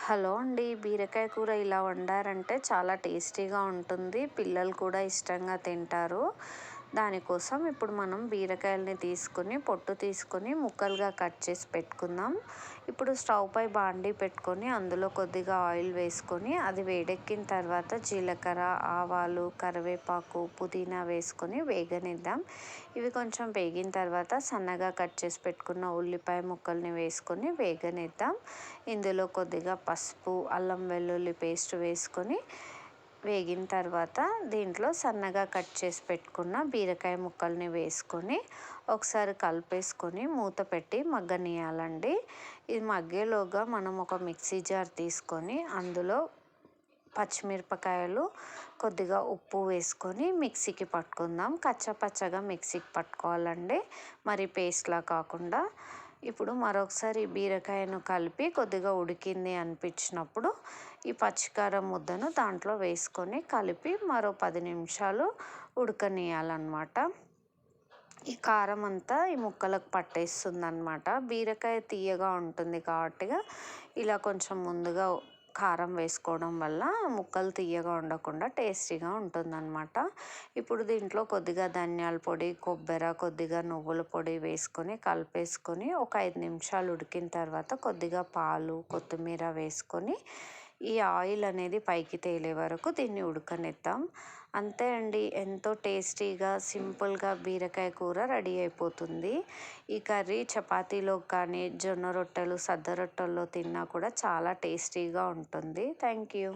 Hello అండి. బీరకాయ కూర ఇలా వండారంటే చాలా టేస్టీగా ఉంటుంది. పిల్లలు కూడా ఇష్టంగా తింటారు. దానికోసం ఇప్పుడు మనం బీరకాయలని తీసుకుని పొట్టు తీసుకొని ముక్కలుగా కట్ చేసి పెట్టుకుందాం. ఇప్పుడు స్టవ్ పై బాండీ పెట్టుకొని అందులో కొద్దిగా ఆయిల్ వేసుకొని అది వేడెక్కిన తర్వాత జీలకర్ర ఆవాలు కరివేపాకు పుదీనా వేసుకొని వేగనిద్దాం. ఇవి కొంచెం వేగిన తర్వాత సన్నగా కట్ చేసి పెట్టుకున్న ఉల్లిపాయ ముక్కల్ని వేసుకొని వేగనిద్దాం. ఇందులో కొద్దిగా పసుపు అల్లం వెల్లుల్లి పేస్ట్ వేసుకొని వేగిన తర్వాత దీంట్లో సన్నగా కట్ చేసి పెట్టుకున్న బీరకాయ ముక్కల్ని వేసుకొని ఒకసారి కలిపేసుకొని మూత పెట్టి మగ్గనియాలండి. ఇది మగ్గేలోగా మనం ఒక మిక్సీ జార్ తీసుకొని అందులో పచ్చిమిరపకాయలు కొద్దిగా ఉప్పు వేసుకొని మిక్సీకి పట్టుకుందాం. కచ్చపచ్చగా మిక్సీకి పట్టుకోవాలండి. మరి పేస్ట్లా కాకుండా ఇప్పుడు మరొకసారి బీరకాయను కలిపి కొద్దిగా ఉడికింది అనిపించినప్పుడు ఈ పచ్చికారం ముద్దను దాంట్లో వేసుకొని కలిపి మరో పది నిమిషాలు ఉడకనియాలన్నమాట ఈ కారం అంతా ఈ ముక్కలకు పట్టేస్తుంది అనమాట బీరకాయ తీయగా ఉంటుంది కాబట్టి ఇలా కొంచెం ముందుగా కారం వేసుకోవడం వల్ల ముక్కలు తీయగా ఉండకుండా టేస్టీగా ఉంటుందన్నమాట. ఇప్పుడు దీంట్లో కొద్దిగా ధనియాల పొడి కొబ్బరి కొద్దిగా నువ్వుల పొడి వేసుకొని కలిపేసుకొని ఒక ఐదు నిమిషాలు ఉడికిన తర్వాత కొద్దిగా పాలు కొత్తిమీర వేసుకొని ఈ ఆయిల్ అనేది పైకి తేలే వరకు దీన్ని ఉడకనిద్దాం. అంతే అండి ఎంతో టేస్టీగా సింపుల్గా బీరకాయ కూర రెడీ అయిపోతుంది. ఈ కర్రీ చపాతీలో కానీ జొన్న రొట్టెలు సద్ద రొట్టెల్లో తిన్నా కూడా చాలా టేస్టీగా ఉంటుంది. Thank you.